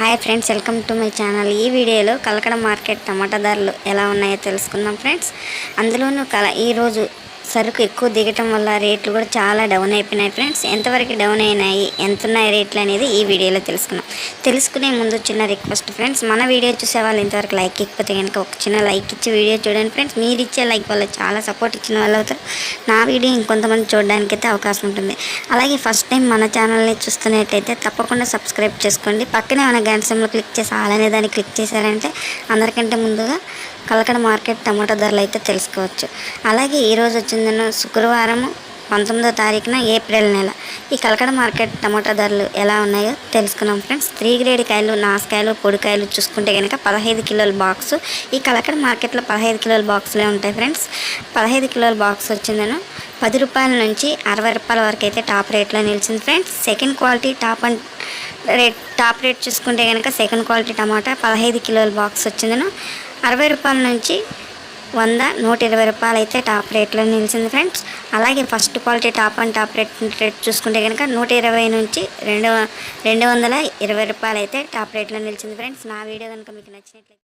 Hi friends welcome to my channel. ఈ వీడియోలో Kalakada market టమాటా ధరలు ఎలా ఉన్నాయో తెలుసుకుందాం ఫ్రెండ్స్. అందులోనూ కల ఈరోజు సరుకు ఎక్కువ దిగటం వల్ల రేట్లు కూడా చాలా డౌన్ అయిపోయినాయి ఫ్రెండ్స్. ఎంతవరకు డౌన్ అయినాయి ఎంత ఉన్నాయి రేట్లు అనేది ఈ వీడియోలో తెలుసుకున్నాం తెలుసుకునే ముందు చిన్న రిక్వెస్ట్ ఫ్రెండ్స్ మన వీడియో చూసే వాళ్ళు ఇంతవరకు లైక్ ఇకపోతే కనుక ఒక చిన్న లైక్ ఇచ్చి వీడియో చూడండి ఫ్రెండ్స్. మీరు ఇచ్చే లైక్ వల్ల చాలా సపోర్ట్ ఇచ్చిన వాళ్ళు అవుతారు. నా వీడియో ఇంకొంతమంది చూడడానికి అయితే అవకాశం ఉంటుంది. అలాగే ఫస్ట్ టైం మన ఛానల్ని చూస్తున్నట్టయితే తప్పకుండా సబ్స్క్రైబ్ చేసుకోండి. పక్కనే మన గంట సింబల్ క్లిక్ చేసి అలానే దాన్ని క్లిక్ చేశారంటే అందరికంటే ముందుగా కలకడ మార్కెట్ టమాటా ధరలు అయితే తెలుసుకోవచ్చు. అలాగే ఈరోజు వచ్చిందన్న శుక్రవారం పంతొమ్మిదో తారీఖున ఏప్రిల్ నెల. ఈ కలకడ మార్కెట్ టమాటా ధరలు ఎలా ఉన్నాయో తెలుసుకున్నాం ఫ్రెండ్స్. త్రీ గ్రేడ్ కాయలు నాసుకాయలు పొడికాయలు చూసుకుంటే కనుక పదహైదు కిలోల బాక్సు. ఈ కలకడ మార్కెట్లో పదహైదు కిలోల బాక్సులే ఉంటాయి ఫ్రెండ్స్. పదహైదు కిలోల బాక్స్ వచ్చిందను పది రూపాయల నుంచి అరవై రూపాయల వరకు అయితే టాప్ రేట్లో నిలిచింది friends. Second quality top and rate top rate చూసుకుంటే కనుక సెకండ్ క్వాలిటీ టమాటా పదహైదు కిలోల బాక్స్ వచ్చిందను అరవై రూపాయల నుంచి వంద నూట ఇరవై రూపాయలు అయితే టాప్ రేట్లో నిలిచింది ఫ్రెండ్స్. అలాగే first quality top and top rate rate చూసుకుంటే కనుక నూట ఇరవై నుంచి రెండు రెండు వందల ఇరవై రూపాయలు అయితే టాప్ రేట్లో నిలిచింది ఫ్రెండ్స్. నా వీడియో కనుక మీకు నచ్చినట్లయితే